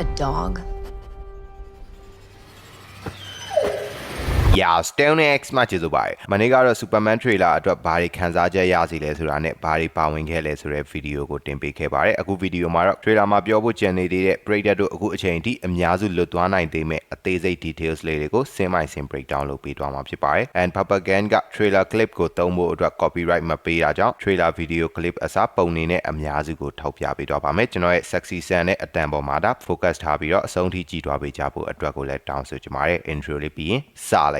a dog? Yeah, Stone X မှကျေးဇူးပါတယ်။မနေ့ကတော့ Superman trailer အတွက်ဘာတွေခန်းစားချက်ရစီလဲဆိုတာနဲ့ဘာတွေပါဝင်ခဲ့လဲဆိုတဲ့ဗီဒီယိုကိုတင်ပေးခဲ့ပါတယ်။အခုဗီဒီယိုမှာတော့ trailer မှာပြောဖို့ကြံနေသေးတဲ့ Predator တို့အခုအချိန်အထိအများစုလွတ်သွားနိုင်သေးမဲ့အသေးစိတ် details လေးတွေကိုစင်မိုင်စင် breakdown လုပ်ပေးသွားမှာဖြစ်ပါတယ်။ and Papa Gang က trailer clip ကိုသုံးဖို့အတွက် copyright မပေးတာကြောင့် trailer video clip အစားပုံနေနဲ့အများစုကိုထောက်ပြပေးသွားပါမယ်။ကျွန်တော်ရဲ့ sexy sun နဲ့အတန်ပေါ်မှာဒါ focus ထားပြီးတော့အဆုံးထိကြည့်သွားပေးကြဖို့အတွက်ကိုလည်းတောင်းဆိုချင်ပါတယ်။ intro လေးပြီးရင်စလိုက်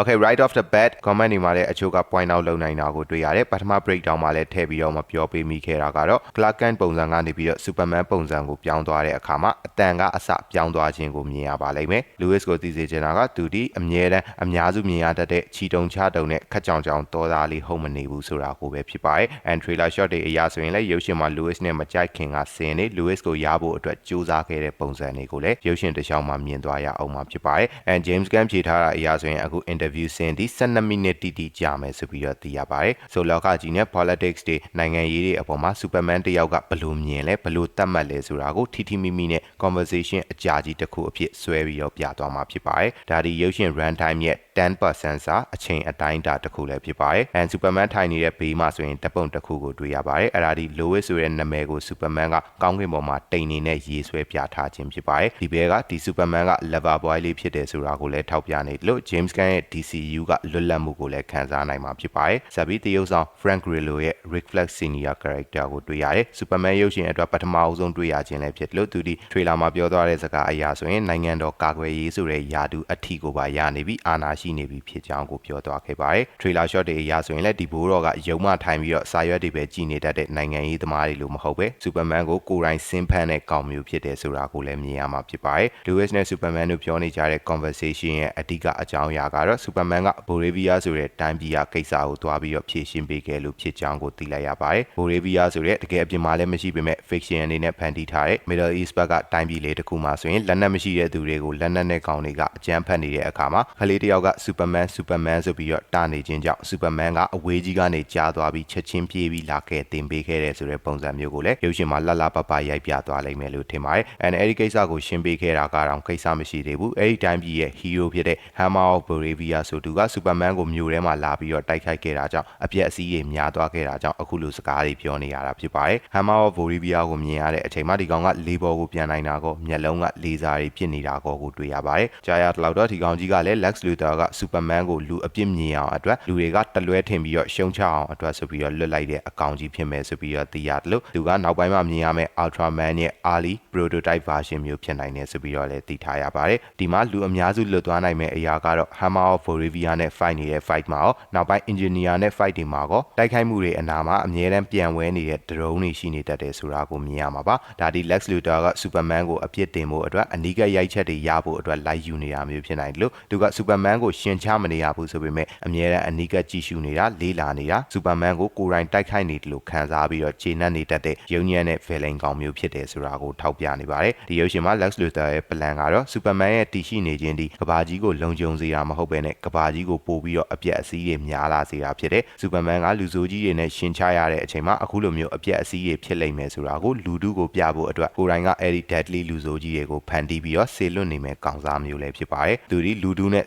Okay right off the bat comment တွေမှာလည်းအချို့က point out လုပ်နိုင်တာကိုတွေ့ရတယ်ပထမ breakdown မှာလည်းထည့်ပြီးတော့မပြောပေးမိခဲ့တာကတော့ Clark Kent ပုံစံကနေပြီးတော့ Superman ပုံစံကိုပြောင်းသွားတဲ့အခါမှာအတန်ကအစပြောင်းသွားခြင်းကိုမြင်ရပါလိမ့်မယ် Lewis ကိုသိစေချင်တာကသူဒီအမြဲတမ်းအများစုမြင်ရတတ်တဲ့ချီတုံချတုံနဲ့ခက်ကြောင်ကြောင်တော်သားလေးဟုတ်မနေဘူးဆိုတာကိုပဲဖြစ်ပါတယ် and trailer shot တွေအရာဆိုရင်လည်းရုပ်ရှင်မှာ Lewis နဲ့မကြိုက်ခင်ကစင်နေ Lewis ကိုရဖို့အတွက်ကြိုးစားခဲ့တဲ့ပုံစံတွေကိုလည်းရုပ်ရှင်တစ်ချောင်းမှာမြင်သွားရအောင်မှာဖြစ်ပါတယ် and James Gunn ဖြေထားတာအရာဆိုရင်အခု interview စင်ဒီ12မိနစ်တိတိကြာမယ်ဆိုပြီးတော့သိရပါတယ်ဆိုလောကကြီးနဲ့ politics တွေနိုင်ငံရေးတွေအပေါ်မှာ Superman တယောက်ကဘယ်လိုမြင်လဲဘယ်လိုသတ်မှတ်လဲဆိုတာကိုထိထိမိမိနဲ့ conversation အကြာကြီးတစ်ခုအဖြစ်ဆွဲပြီးတော့ပြသွားမှာဖြစ်ပါတယ်ဒါဒီရုပ်ရှင် run time ရဲ့ 10%စာအချိန်အတိုင်းအတာတစ်ခုလည်းဖြစ်ပါတယ် and Superman ထိုင်နေတဲ့ဘေးမှာဆိုရင်တပုံတစ်ခုကိုတွေ့ရပါတယ်အဲ့ဒါဒီ Lois ဆိုတဲ့နာမည်ကို Superman ကကောင်းကင်ပေါ်မှာတိမ်နေနဲ့ရေးဆွဲပြထားခြင်းဖြစ်ပါတယ်ဒီဘဲကဒီ Superman က lover boy လေးဖြစ်တယ်ဆိုတာကိုလည်းထောက်ပြနေတယ်လို့ James Gunn ရဲ့ DCU ကလွတ်လပ်မှုကိုလည်းခန်းစားနိုင်မှာဖြစ်ပါတယ်ဇာဘီတရုပ်ဆောင် Frank Grillo ရဲ့ Rick Flag Senior character ကိုတွေ့ရတယ် Superman ရုပ်ရှင်အတွက်ပထမအဆုံးတွေ့ရခြင်းလည်းဖြစ်တယ်လို့သူဒီ trailer မှာပြောသွားတဲ့စကားအရာဆိုရင်နိုင်ငံတော်ကာကွယ်ရေးဆိုတဲ့ယာတူအထီကိုပါရနေပြီးအာဏာရှိနေပြီဖြစ်ကြောင်းကိုပြောသွားခဲ့ပါတယ် trailer shot တွေအရာဆိုရင်လည်းဒီဘိုးတော်ကယုံမထိုင်ပြီးတော့စာရွက်တွေပဲကြည်နေတတ်တဲ့နိုင်ငံရေးသမားတွေလို့မဟုတ်ပဲ Superman ကိုကိုယ်တိုင်စင်းဖမ်းတဲ့ကောင်မျိုးဖြစ်တယ်ဆိုတာကိုလည်းမြင်ရမှာဖြစ်ပါတယ် Lewis နဲ့ Superman တို့ပြောနေကြတဲ့ conversation ရဲ့အဓိကအကြောင်းအရာကတော့ Superman က Bolivia ဆိုတဲ့တိုင်းပြည်ကကိစ္စကိုတွားပြီးတော့ဖြေရှင်းပေးခဲ့လို့ဖြစ်ကြောင်းကိုသိလိုက်ရပါတယ် Bolivia ဆိုတဲ့တကယ်အပြင်မှာလည်းမရှိပေမဲ့ fiction အနေနဲ့ဖန်တီးထားတဲ့ Middle East ဘက်ကတိုင်းပြည်လေးတစ်ခုမှာဆိုရင်လက်နက်မရှိတဲ့သူတွေကိုလက်နက်နဲ့ကောင်တွေကအကြမ်းဖက်နေတဲ့အခါမှာကလေးတစ်ယောက်က Superman Superman ဆိုပြီးတော့တာနေခြင်းကြောင့် Superman ကအဝေးကြီးကနေကြားသွားပြီးချက်ချင်းပြေးပြီးလာခဲ့တင်ပေးခဲ့တဲ့ဆိုတဲ့ပုံစံမျိုးကိုလည်းရုပ်ရှင်မှာလှလှပပရိုက်ပြသွားလိမ့်မယ်လို့ထင်ပါတယ်။ and အဲဒီကိစ္စကိုရှင်းပေးခဲ့တာကတော့ကိစ္စမရှိသေးဘူး။အဲဒီတိုင်းပြည်ရဲ့ hero ဖြစ်တဲ့ Hammer of Bolivia ဆိုသူက Superman ကိုမြို့ထဲမှာလာပြီးတော့တိုက်ခိုက်ခဲ့တာကြောင့်အပြက်အစည်းတွေများသွားခဲ့တာကြောင့်အခုလိုစကားတွေပြောနေရတာဖြစ်ပါတယ်။ Hammer of Bolivia ကိုမြင်ရတဲ့အချိန်မှာဒီကောင်ကလေးဘော်ကိုပြန်နိုင်တာကောမျက်လုံးကလေးစားတွေဖြစ်နေတာကောကိုတွေ့ရပါတယ်။ကြာရတလောက်တော့ဒီကောင်ကြီးကလည်း Lex Luthor က Superman ကိုလူအပြစ်မြင်အောင်အတွက်လူတွေကတလွဲထင်ပြီးတော့ရှုံချအောင်အတွက်ဆိုပြီးတော့လွတ်လိုက်တဲ့အကောင်ကြီးဖြစ်မယ်ဆိုပြီးတော့သိရတယ်လို့သူကနောက်ပိုင်းမှာမြင်ရမယ့် Ultraman ရဲ့ early prototype version မျိုးဖြစ်နိုင်တယ်ဆိုပြီးတော့လည်းသိထားရပါတယ်။ဒီမှာလူအများစုလွတ်သွားနိုင်မယ့်အရာကတော့ Hammer of Bolivia နဲ့ fight နေတဲ့ fight မှာရောနောက်ပိုင်း engineer နဲ့ fight တွေမှာကောတိုက်ခိုက်မှုတွေအနာမှာအမြဲတမ်းပြန်ဝဲနေတဲ့ drone တွေရှိနေတတ်တယ်ဆိုတာကိုမြင်ရမှာပါ။ဒါဒီ Lex Luthor က Superman ကိုအပြစ်တင်ဖို့အတွက်အနီးကပ်ရိုက်ချက်တွေရဖို့အတွက်လိုက်ယူနေတာမျိုးဖြစ်နိုင်တယ်လို့သူက Superman ကိုရှင်ချမနေရဘူးဆိုပေမဲ့အမြဲတမ်းအနီးကပ်ကြည့်ရှုနေတာလေးလာနေတာ Superman ကိုကိုယ်တိုင်တိုက်ခိုက်နေတယ်လို့ခံစားပြီးတော့ခြေနှက်နေတတ်တဲ့ရုံညံ့တဲ့ villain ကောင်မျိုးဖြစ်တယ်ဆိုတာကိုထောက်ပြနေပါတယ်ဒီရုပ်ရှင်မှာ Lex Luthor ရဲ့ plan ကတော့ Superman ရဲ့တည်ရှိနေခြင်းဒီကဘာကြီးကိုလုံခြုံစေတာမဟုတ်ဘဲနဲ့ကဘာကြီးကိုပို့ပြီးတော့အပြက်အစည်းတွေများလာစေတာဖြစ်တဲ့ Superman ကလူဆိုးကြီးတွေနဲ့ရှင်ချရတဲ့အချိန်မှာအခုလိုမျိုးအပြက်အစည်းတွေဖြစ်လိမ့်မယ်ဆိုတာကိုလူတုကိုပြဖို့အတွက်ကိုယ်တိုင်ကအဲ့ဒီ deadly လူဆိုးကြီးတွေကိုဖန်တီးပြီးတော့ဆေလွတ်နေမယ်ကောင်စားမျိုးလည်းဖြစ်ပါတယ်သူဒီလူတုနဲ့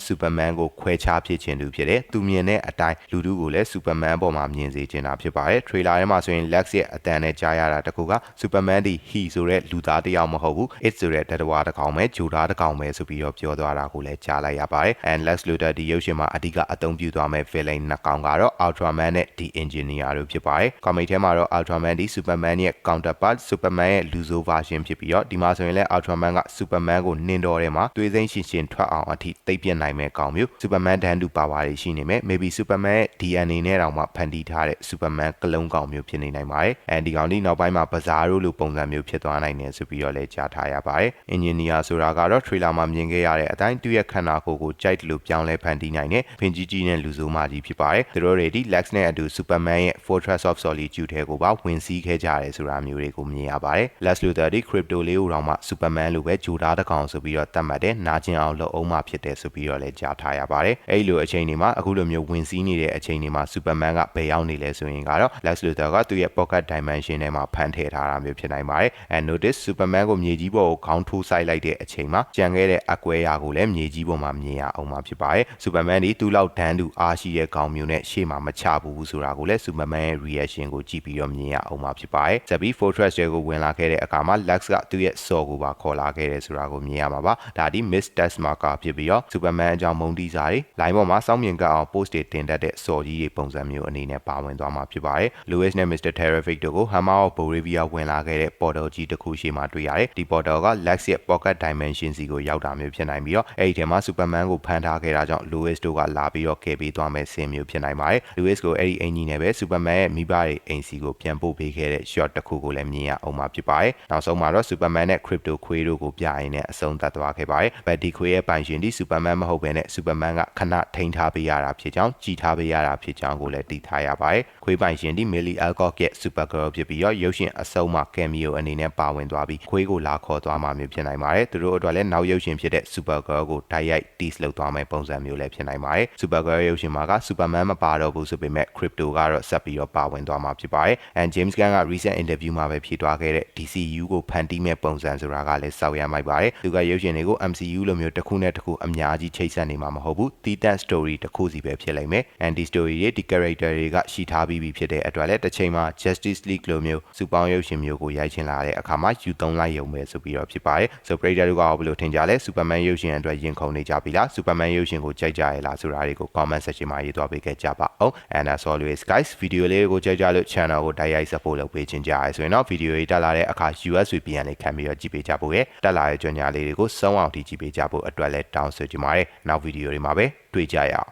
Superman ကိုခွဲခြားဖြစ်ခြင်းသူဖြစ်တဲ့သူမြင်တဲ့အတိုင်းလူတုကိုလည်း Superman ပေါ်မှာမြင်စေချင်တာဖြစ်ပါတယ် trailer ထဲမှာဆိုရင် Lex ရဲ့အတန်နဲ့ကြားရတာတကူက Superman ဒီ he ဆိုတဲ့လူသားတစ်ယောက်မဟုတ်ဘူး it ဆိုတဲ့တတဝါတစ်ကောင်ပဲဂျိုသားတစ်ကောင်ပဲဆိုပြီးတော့ပြောသွားတာကိုလည်းကြားလိုက်ရပါတယ် and Lex Luthor ဒီရုပ်ရှင်မှာအဓိကအသုံးပြုသွားမဲ့ villain နှစ်ကောင်ကတော့ Ultraman နဲ့ The Engineer တို့ဖြစ်ပါတယ် comic ထဲမှာတော့ Ultraman ဒီ Superman ရဲ့ counterpart Superman ရဲ့လူဆိုး version ဖြစ်ပြီးတော့ဒီမှာဆိုရင်လည်း Ultraman က Superman ကိုနင်းတော်ထဲမှာသွေးစိမ့်ရှင်ရှင်ထွက်အောင်အထိသိပ်ပြစ်နိုင်မဲ့ကောင်မျိုးမျိုး Superman တန်းတူပါဝါတွေရှိနေမယ် maybe Superman ရဲ့ DNA နဲ့တောင်မှဖန်တီးထားတဲ့ Superman ကလုံးကောင်မျိုးဖြစ်နေနိုင်ပါတယ်အဲဒီကောင်ဒီနောက်ပိုင်းမှာဘဇားတို့လိုပုံစံမျိုးဖြစ်သွားနိုင်တယ်ဆိုပြီးတော့လည်းကြားထားရပါတယ် engineer ဆိုတာကတော့ trailer မှာမြင်ခဲ့ရတဲ့အတိုင်းသူ့ရဲ့ခန္ဓာကိုယ်ကိုကြိုက်တယ်လို့ပြောင်းလဲဖန်တီးနိုင်တဲ့ဖင်ကြီးကြီးနဲ့လူဆိုးမကြီးဖြစ်ပါတယ်သူတို့တွေဒီ Lex နဲ့အတူ Superman ရဲ့ Fortress of Solitude ထဲကိုပါဝင်စည်းခဲ့ကြတယ်ဆိုတာမျိုးတွေကိုမြင်ရပါတယ် Lex Luthor ဒီ crypto လေးကိုတော့မှ Superman လိုပဲဂျိုသားတစ်ကောင်ဆိုပြီးတော့သတ်မှတ်တယ်နာကျင်အောင်လုပ်အောင်မှဖြစ်တယ်ဆိုပြီးတော့လည်းကြားထားရပါတယ်အဲ့လိုအချိန်တွေမှာအခုလိုမျိုးဝင်စည်းနေတဲ့အချိန်တွေမှာ Superman ကဘယ်ရောက်နေလဲဆိုရင်ကတော့ Lex Luthor ကသူ့ရဲ့ pocket dimension ထဲမှာဖန်ထည့်ထားတာမျိုးဖြစ်နိုင်ပါတယ် and notice Superman ကိုမြေကြီးပေါ်ကိုခေါင်းထိုးဆိုင်လိုက်တဲ့အချိန်မှာကြံခဲ့တဲ့အကွဲရာကိုလည်းမြေကြီးပေါ်မှာမြင်ရအောင်မှာဖြစ်ပါတယ် Superman ဒီသူ့လောက်ဒန်းတူအားရှိတဲ့ကောင်မျိုးနဲ့ရှေ့မှာမချဘူးဆိုတာကိုလည်း Superman ရဲ့ reaction ကိုကြည့်ပြီးတော့မြင်ရအောင်မှာဖြစ်ပါတယ်ဇက်ဘီ Fortress တွေကိုဝင်လာခဲ့တဲ့အခါမှာ Lex ကသူ့ရဲ့ saw ကိုပါခေါ်လာခဲ့တယ်ဆိုတာကိုမြင်ရမှာပါဒါဒီ Miss Test Marker ဖြစ်ပြီးတော့ Superman အကြောင်းမုံတီးစာတွေ line ပေါ်မှာစောင်းမြင်ကအောင် post တွေတင်တတ်တဲ့ saw ကြီးတွေပုံစံမျိုးအနေနဲ့ပါဝင်သွားမှာဖြစ်ပါတယ် Lois နဲ့ Mr. Terrific တို့ကို Hammer of Bolivia ဝင်လာခဲ့တဲ့ portal ကြီးတစ်ခုရှိမှတွေ့ရတယ်ဒီ portal က Lex ရဲ့ pocket dimension စီကိုရောက်တာမျိုးဖြစ်နိုင်ပြီးတော့အဲ့ဒီထဲမှာ Superman ကိုဖမ်းထားခဲ့တာကြောင့် Lois တို့ကလာပြီးတော့ကယ်ပေးသွားမယ်ဆင်မျိုးဖြစ်နိုင်ပါတယ် Lois ကိုအဲ့ဒီအင်ကြီးနဲ့ပဲ Superman ရဲ့မိဘတွေအိမ်စီကိုပြန်ပို့ပေးခဲ့တဲ့ shot တစ်ခုကိုလည်းမြင်ရအောင်မှာဖြစ်ပါတယ်နောက်ဆုံးမှာတော့ Superman နဲ့ Crypto ခွေးတို့ကိုပြရင်းနဲ့အဆုံးသတ်သွားခဲ့ပါတယ်ဘက်ဒီခွေးရဲ့ပိုင်ရှင်ဒီ Superman မဟုတ်ဘဲနဲ့ Superman ကခဏထိန်းထားပေးရတာဖြစ်ကြောင်းကြည်ထားပေးရတာဖြစ်ကြောင်းကိုလည်းသိထားရပါတယ်ခွေးပိုင်ရှင်ဒီ Millie Alcock ရဲ့ Supergirl ဖြစ်ပြီးတော့ရုပ်ရှင်အဆုံးမှာ cameo အနေနဲ့ပါဝင်သွားပြီးခွေးကိုလာခေါ်သွားမှာမျိုးဖြစ်နိုင်ပါတယ်သူတို့အတွက်လည်းနောက်ရုပ်ရှင်ဖြစ်တဲ့ Supergirl ကိုတိုက်ရိုက် tease လုပ်သွားမယ့်ပုံစံမျိုးလည်းဖြစ်နိုင်ပါတယ် Supergirl ရုပ်ရှင်မှာက Superman မပါတော့ဘူးဆိုပေမဲ့ Crypto ကတော့ဆက်ပြီးတော့ပါဝင်သွားမှာဖြစ်ပါတယ် and James Gunn က recent interview မှာပဲဖြေသွားခဲ့တဲ့ DCU ကိုဖန်တီးမဲ့ပုံစံဆိုတာကလည်းစောက်ရမိုက်ပါတယ်သူကရုပ်ရှင်တွေကို MCU လိုမျိုးတစ်ခုနဲ့တစ်ခုအများကြီးချိတ်ဆက်နေမှာမဟုတ်ဘူးတီးတန့် story တစ်ခုစီပဲဖြစ်လိမ့်မယ် and ဒီ story တွေဒီ character တွေကရှိထားပြီးပြီဖြစ်တဲ့အတွက်လည်းတစ်ချိန်မှာ Justice League လိုမျိုးစူပေါင်းရုပ်ရှင်မျိုးကိုရိုက်ချင်လာတဲ့အခါမှာယူသုံးလိုက်ရုံပဲဆိုပြီးတော့ဖြစ်ပါတယ် so Predator တို့ကဘယ်လိုထင်ကြလဲ Superman ရုပ်ရှင်အတွက်ရင်ခုန်နေကြပြီလား Superman ရုပ်ရှင်ကိုကြိုက်ကြရလားဆိုတာတွေကို comment section မှာရေးသွားပေးခဲ့ကြပါအောင် and as always guys video လေးကိုကြိုက်ကြလို့ channel ကိုတိုက်ရိုက် support လုပ်ပေးခြင်းကြရဆိုရင်တော့ video တွေတက်လာတဲ့အခါ US VPN လေးခံပြီးတော့ကြည့်ပေးကြဖို့ရတက်လာတဲ့ကြွညာလေးတွေကိုစုံအောင်ကြည့်ပေးကြဖို့အတွက်လည်းတောင်းဆိုချင်ပါတယ်နောက် video တွေမှာပဲတွေ့ကြရအောင်